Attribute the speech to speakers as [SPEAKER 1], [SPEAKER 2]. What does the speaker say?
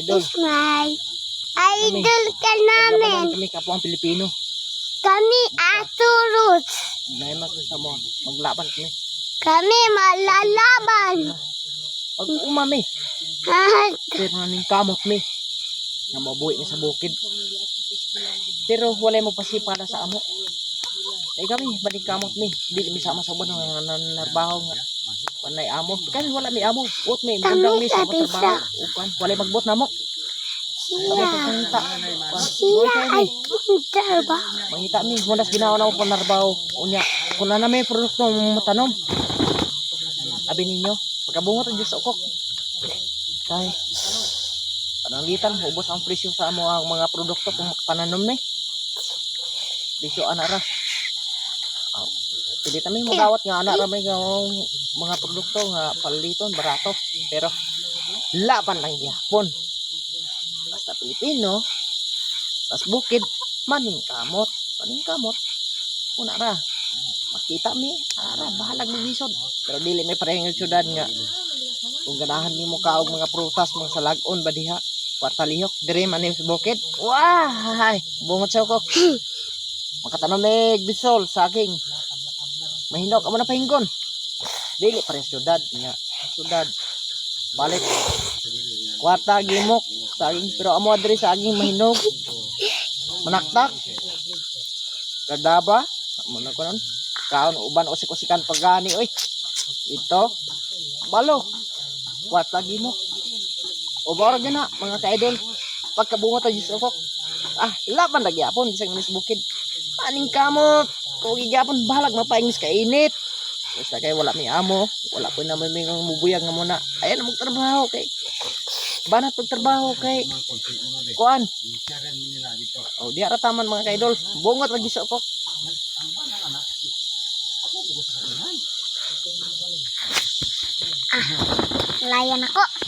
[SPEAKER 1] Idol.
[SPEAKER 2] Smile. Idol ka namin.
[SPEAKER 1] kami kapwa ang Pilipino.
[SPEAKER 2] Kami
[SPEAKER 1] ko sa mo. Maglaban kami.
[SPEAKER 2] Kami malalaban.
[SPEAKER 1] Pag umami. Pero naning kamot mi. Nga mabuhi mi sa bukid. Pero wala mo pasipala sa amo. Eh kami, baling kamot mi. Dili mi sama sa buwan nga nanarbaho nga. Panay amo. Kami wala mi amo. Ut mi,
[SPEAKER 2] Kami
[SPEAKER 1] bundang mi sa trabaho. Upan, wala magbot na mo. Kami
[SPEAKER 2] sila.
[SPEAKER 1] pagkita.
[SPEAKER 2] Sila ay trabaho.
[SPEAKER 1] Mangita mi, munas ginawa na ko panarbaho. Unya, kung na may produkto matanom. Abi ninyo, pagkabungot ang Diyos okok. Kay, pananglitan, ubos ang presyo sa amo ang mga produkto kung pananom ni. Presyo ana ra. Pili kami magawat nga ana ra may gawang mga produkto nga paliton, barato. Pero, laban lang yapon. Basta Pilipino, tas bukid, maning kamot, maning kamot. Una ra, makita mi, ara, bahalag magbisod. Pero dili may parehong syudad nga. Kung ganahan ni mo ka og mga prutas, mga salagon ba diha, kwartalihok, dire manim sa bukid. Wah, bungot sa ko. Makatanom may bisol, saging. Mahinok ka mo na pahinggon. Dili parehong syudad nga. Syudad. Balik. Kwarta gimok, saging pero amo adre saging mahinog. Manaktak. Kadaba, amo na ko nun. Kaon uban usik-usikan pagani oy. Ito. Balo. Kwarta gimok. Baro gina mga ka-idol. Pagkabungot ang. Ah, laban lagi apon bisag mis bukid. Aning kamot. Kung gigapon bahalag mapaingis ka init. Basta kay wala mi amo, wala po na may mga mubuyag nga muna. Ayan magtrabaho kay banat pagtrabaho kay kuan. Oh, di ara taman mga kaidol. Bungot lagi sa ko.
[SPEAKER 2] Layan ako.